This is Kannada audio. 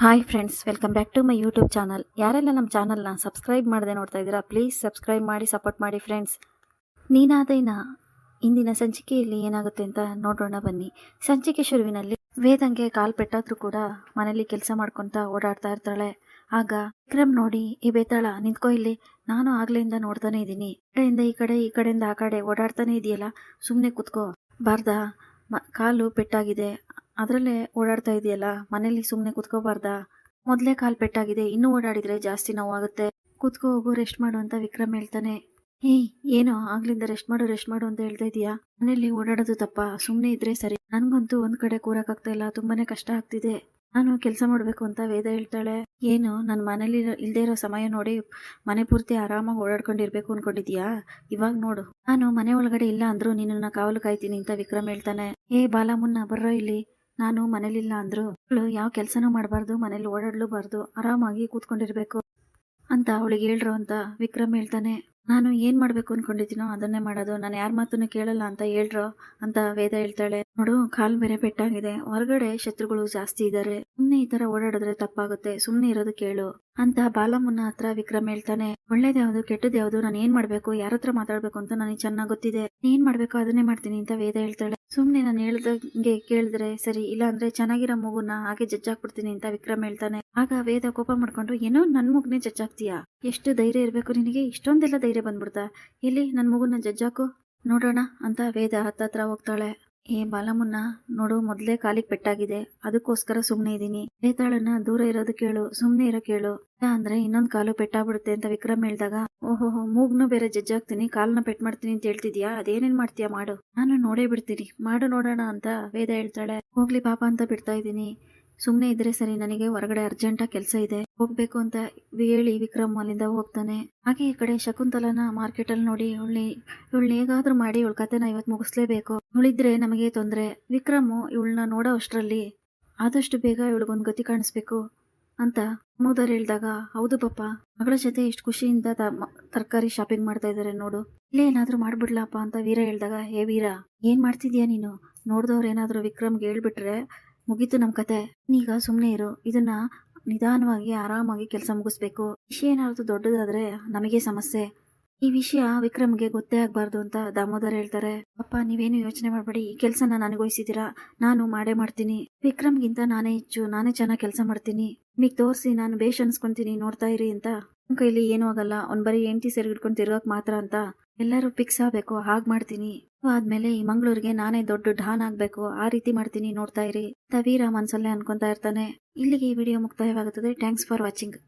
Hi friends welcome back to my YouTube channel ಯಾರೆಲ್ಲ ನಮ್ಮ ಚಾನಲ್ನ ಸಬ್ಸ್ಕ್ರೈಬ್ ಮಾಡದೆ ನೋಡ್ತಾ ಇದ್ದೀರಾ ಪ್ಲೀಸ್ ಸಬ್ಸ್ಕ್ರೈಬ್ ಮಾಡಿ ಸಪೋರ್ಟ್ ಮಾಡಿ ಫ್ರೆಂಡ್ಸ್ ನೀನಾದೈನ ಇಂದಿನ ಸಂಚಿಕೆಯಲ್ಲಿ ಏನಾಗುತ್ತೆ ಅಂತ ನೋಡೋಣ ಬನ್ನಿ. ಸಂಚಿಕೆ ಶುರುವಿನಲ್ಲಿ ವೇದಂಗೆ ಕಾಲ್ ಪೆಟ್ಟಾದ್ರೂ ಕೂಡ ಮನೇಲಿ ಕೆಲಸ ಮಾಡ್ಕೊತ ಓಡಾಡ್ತಾ ಇರ್ತಾಳೆ. ಆಗ ವಿಕ್ರಮ್ ನೋಡಿ ಈ ಬೇತಾಳ, ನಿಂತ್ಕೋ ಇಲ್ಲಿ. ನಾನು ಆಗ್ಲಿಂದ ನೋಡ್ತಾನೆ ಇದ್ದೀನಿ. ಕಡೆಯಿಂದ, ಈ ಕಡೆ, ಈ ಕಡೆಯಿಂದ ಆ ಕಡೆ ಓಡಾಡ್ತಾನೆ ಇದೆಯಲ್ಲ ಸುಮ್ಮನೆ ಕುತ್ಕೋ. ಬಾರ್ದ ಕಾಲು ಪೆಟ್ಟಾಗಿದೆ. ಅದರಲ್ಲೇ ಓಡಾಡ್ತಾ ಇದೆಯಲ್ಲ? ಮನೇಲಿ ಸುಮ್ಮನೆ ಕುತ್ಕೋಬಾರ್ದಾ? ಮೊದಲೇ ಕಾಲ್ ಪೆಟ್ಟಾಗಿದೆ. ಇನ್ನೂ ಓಡಾಡಿದ್ರೆ ಜಾಸ್ತಿ ನೋವಾಗುತ್ತೆ. ಕುತ್ಕೋ, ಹೋಗು ರೆಸ್ಟ್ ಮಾಡು ಅಂತ ವಿಕ್ರಮ್ ಹೇಳ್ತಾನೆ. ಏಯ್, ಏನೋ? ಆಗ್ಲಿಂದ ರೆಸ್ಟ್ ಮಾಡು ರೆಸ್ಟ್ ಮಾಡು ಅಂತ ಹೇಳ್ತಾ ಇದೀಯಾ? ಮನೇಲಿ ಓಡಾಡೋದು ತಪ್ಪ? ಸುಮ್ಮನೆ ಇದ್ರೆ ಸರಿ. ನನ್ಗಂತೂ ಒಂದ್ ಕಡೆ ಕೂರಕ್ಕಾಗ್ತಾ ಇಲ್ಲ. ತುಂಬಾನೇ ಕಷ್ಟ ಆಗ್ತಿದೆ. ನಾನು ಕೆಲಸ ಮಾಡ್ಬೇಕು ಅಂತ ವೇದ ಹೇಳ್ತಾಳೆ. ಏನು? ನನ್ನ ಮನೇಲಿ ಇಲ್ದೇ ಇರೋ ಸಮಯ ನೋಡಿ ಮನೆ ಪೂರ್ತಿ ಆರಾಮಾಗಿ ಓಡಾಡ್ಕೊಂಡಿರ್ಬೇಕು ಅನ್ಕೊಂಡಿದ್ಯಾ? ಇವಾಗ ನೋಡು. ನಾನು ಮನೆ ಒಳಗಡೆ ಇಲ್ಲ ಅಂದ್ರು ನಿನ್ನನ್ನ ಕಾವಲು ಕಾಯ್ತೀನಿ ಅಂತ ವಿಕ್ರಮ್ ಹೇಳ್ತಾನೆ. ಏ ಬಾಲ, ಮುನ್ನ ಬರ್ರೋ ಇಲ್ಲಿ. ನಾನು ಮನೇಲಿಲ್ಲ ಅಂದ್ರು ಅವಳು ಯಾವ ಕೆಲಸನೂ ಮಾಡಬಾರ್ದು, ಮನೇಲಿ ಓಡಾಡ್ಲೂಬಾರ್ದು, ಆರಾಮಾಗಿ ಕೂತ್ಕೊಂಡಿರ್ಬೇಕು ಅಂತ ಅವಳಿಗೆ ಹೇಳ್ರು ಅಂತ ವಿಕ್ರಮ್ ಹೇಳ್ತಾನೆ. ನಾನು ಏನ್ ಮಾಡ್ಬೇಕು ಅನ್ಕೊಂಡಿದ್ದೀನೋ ಅದನ್ನೇ ಮಾಡೋದು, ನಾನು ಯಾರ ಮಾತನ್ನು ಕೇಳಲ್ಲ ಅಂತ ಹೇಳ್ರೋ ಅಂತ ವೇದ ಹೇಳ್ತಾಳೆ. ನೋಡು, ಕಾಲ್ ಬೇರೆ ಪೆಟ್ಟಾಗಿದೆ, ಹೊರಗಡೆ ಶತ್ರುಗಳು ಜಾಸ್ತಿ ಇದ್ದಾರೆ ಸುಮ್ನೆ ಈ ತರ ಓಡಾಡಿದ್ರೆ ತಪ್ಪಾಗುತ್ತೆ, ಸುಮ್ನೆ ಇರೋದು ಕೇಳು ಅಂತ ಬಾಲಮ್ಮನ ಹತ್ರ ವಿಕ್ರಮ್ ಹೇಳ್ತಾನೆ. ಒಳ್ಳೇದ್ಯಾವ್ದು, ಕೆಟ್ಟದ್ಯಾವ್ದು, ನಾನು ಏನ್ ಮಾಡ್ಬೇಕು, ಯಾರ ಹತ್ರ ಮಾತಾಡ್ಬೇಕು ಅಂತ ನನಗೆ ಚೆನ್ನಾಗ್ ಗೊತ್ತಿದೆ ಏನ್ ಮಾಡ್ಬೇಕು ಅದನ್ನೇ ಮಾಡ್ತೀನಿ ಅಂತ ವೇದ ಹೇಳ್ತಾಳೆ. ಸುಮ್ನೆ ನಾನು ಹೇಳ್ದಂಗೆ ಕೇಳಿದ್ರೆ ಸರಿ ಇಲ್ಲ ಅಂದ್ರೆ ಚೆನ್ನಾಗಿರೋ ಮಗುನ ಹಾಗೆ ಜಜ್ಜಾಕ್ಬಿಡ್ತೀನಿ ಅಂತ ವಿಕ್ರಮ್ ಹೇಳ್ತಾನೆ. ಆಗ ವೇದ ಕೋಪ ಮಾಡ್ಕೊಂಡು ಏನೋ ನನ್ ಮಗುನೇ ಜಜ್ಜಾಕ್ತೀಯಾ? ಎಷ್ಟು ಧೈರ್ಯ ಇರ್ಬೇಕು ನಿನಗೆ? ಇಷ್ಟೊಂದೆಲ್ಲ ಧೈರ್ಯ ಬಂದ್ಬಿಡ್ತಾ? ಎಲ್ಲಿ ನನ್ ಮಗುನ ಜಜ್ಜಾಕು? ನೋಡೋಣ, ಅಂತ ವೇದ ಹತ್ತತ್ರ ಹೋಗ್ತಾಳೆ. ಏ ಬಾಲಮ್ಮನ್ನ ನೋಡು ಮೊದ್ಲೇ ಕಾಲಿಗೆ ಪೆಟ್ಟಾಗಿದೆ. ಅದಕ್ಕೋಸ್ಕರ ಸುಮ್ನೆ ಇದೀನಿ. ಬೇತಾಳನ್ನ ದೂರ ಇರೋದು ಕೇಳು, ಸುಮ್ನೆ ಇರೋ ಕೇಳು. ಅಂದ್ರೆ ಇನ್ನೊಂದ್ ಕಾಲು ಪೆಟ್ಟಾಗ್ಬಿಡುತ್ತೆ ಅಂತ ವಿಕ್ರಮ್ ಹೇಳ್ದಾಗ ಓಹೋ ಮೂಗ್ನು ಬೇರೆ ಜಜ್ಜಾಗ್ತೀನಿ ಕಾಲನ್ನ ಪೆಟ್ ಮಾಡ್ತೀನಿ ಅಂತ ಹೇಳ್ತಿದ್ಯಾ? ಅದೇನೇನ್ ಮಾಡ್ತೀಯಾ ಮಾಡು. ನಾನು ನೋಡೇ ಬಿಡ್ತೀನಿ. ಮಾಡು ನೋಡೋಣ ಅಂತ ವೇದ ಹೇಳ್ತಾಳೆ. ಹೋಗ್ಲಿ ಪಾಪ ಅಂತ ಬಿಡ್ತಾ ಇದ್ದೀನಿ ಸುಮ್ನೆ ಇದ್ರೆ ಸರಿ, ನನಗೆ ಹೊರಗಡೆ ಅರ್ಜೆಂಟಾಗಿ ಕೆಲಸ ಇದೆ, ಹೋಗ್ಬೇಕು ಅಂತ ಹೇಳಿ ವಿಕ್ರಮ್ ಅಲ್ಲಿಂದ ಹೋಗ್ತಾನೆ. ಹಾಗೆ ಈ ಕಡೆ ಶಕುಂತಲನ ಮಾರ್ಕೆಟ್ ಅಲ್ಲಿ ನೋಡಿ ಇವಳನ್ನ ಇವಳನ್ನ ಹೇಗಾದ್ರೂ ಮಾಡಿ ಇವಳ ಕತೆನ ಇವತ್ತು ಮುಗಿಸ್ಲೇಬೇಕು. ಇವಳಿದ್ರೆ ನಮಗೆ ತೊಂದ್ರೆ. ವಿಕ್ರಮ್ ಇವಳನ್ನ ನೋಡೋ ಅಷ್ಟರಲ್ಲಿ ಆದಷ್ಟು ಬೇಗ ಇವಳಿಗೊಂದು ಗತಿ ಕಾಣಿಸ್ಬೇಕು ಅಂತ ಮೋದರ್ ಹೇಳಿದಾಗ, ಹೌದು ಪಪ್ಪ, ಮಗಳ ಜೊತೆ ಇಷ್ಟು ಖುಷಿಯಿಂದ ತರಕಾರಿ ಶಾಪಿಂಗ್ ಮಾಡ್ತಾ ಇದಾರೆ ನೋಡು. ಇಲ್ಲೇ ಏನಾದ್ರೂ ಮಾಡ್ಬಿಡ್ಲಪ್ಪ ಅಂತ ವೀರ ಹೇಳಿದಾಗ, ಹೇ ವೀರ, ಏನ್ ಮಾಡ್ತಿದ್ಯಾ ನೀನು? ನೋಡ್ದವ್ರು ಏನಾದ್ರೂ ವಿಕ್ರಮ್ಗೆ ಹೇಳ್ಬಿಟ್ರೆ ಮುಗೀತು ನಮ್ಮ ಕತೆ. ಈಗ ಸುಮ್ಮನೆ ಇರು. ಇದನ್ನ ನಿಧಾನವಾಗಿ, ಆರಾಮಾಗಿ ಕೆಲಸ ಮುಗಿಸ್ಬೇಕು. ವಿಷಯ ಏನಾದ್ರು ದೊಡ್ಡದಾದ್ರೆ ನಮಗೆ ಸಮಸ್ಯೆ. ಈ ವಿಷಯ ವಿಕ್ರಮ್ಗೆ ಗೊತ್ತೇ ಆಗಬಾರ್ದು ಅಂತ ದಾಮೋದರ್ ಹೇಳ್ತಾರೆ. ಅಪ್ಪ, ನೀವೇನು ಯೋಚನೆ ಮಾಡಬೇಡಿ. ಈ ಕೆಲಸನ ನನಗೊಯ್ಸಿದ್ದೀರಾ? ನಾನು ಮಾಡೇ ಮಾಡ್ತೀನಿ. ವಿಕ್ರಮ್ಗಿಂತ ನಾನೇ ಹೆಚ್ಚು. ನಾನೇ ಚೆನ್ನಾಗಿ ಕೆಲಸ ಮಾಡ್ತೀನಿ. ನಿಮಗೆ ತೋರಿಸಿ ನಾನು ಬೇಷ್ ಅನ್ಸ್ಕೊಂತೀನಿ. ನೋಡ್ತಾ ಇರಿ ಅಂತ. ಕೈಲಿ ಏನೂ ಆಗಲ್ಲ. ಅವ್ನ್ ಬರೀ ಎಂಟಿ ಸೇರಿ ಹಿಡ್ಕೊಂಡು ಮಾತ್ರ ಅಂತ. ಎಲ್ಲರೂ ಫಿಕ್ಸ್ ಆಗ್ಬೇಕು, ಹಾಗ್ ಮಾಡ್ತೀನಿ. ಆದ್ಮೇಲೆ ಈ ಮಂಗಳೂರಿಗೆ ನಾನೇ ದೊಡ್ಡ ಡಾನ್ ಆಗ್ಬೇಕು. ಆ ರೀತಿ ಮಾಡ್ತೀನಿ ನೋಡ್ತಾ ಇರಿ. ಅಂತ ವೀರ ಮನ್ಸಲ್ಲೇ ಅನ್ಕೊಂತಾ ಇರ್ತಾನೆ. ಇಲ್ಲಿಗೆ ಈ ವಿಡಿಯೋ ಮುಕ್ತಾಯವಾಗುತ್ತದೆ. Thanks for watching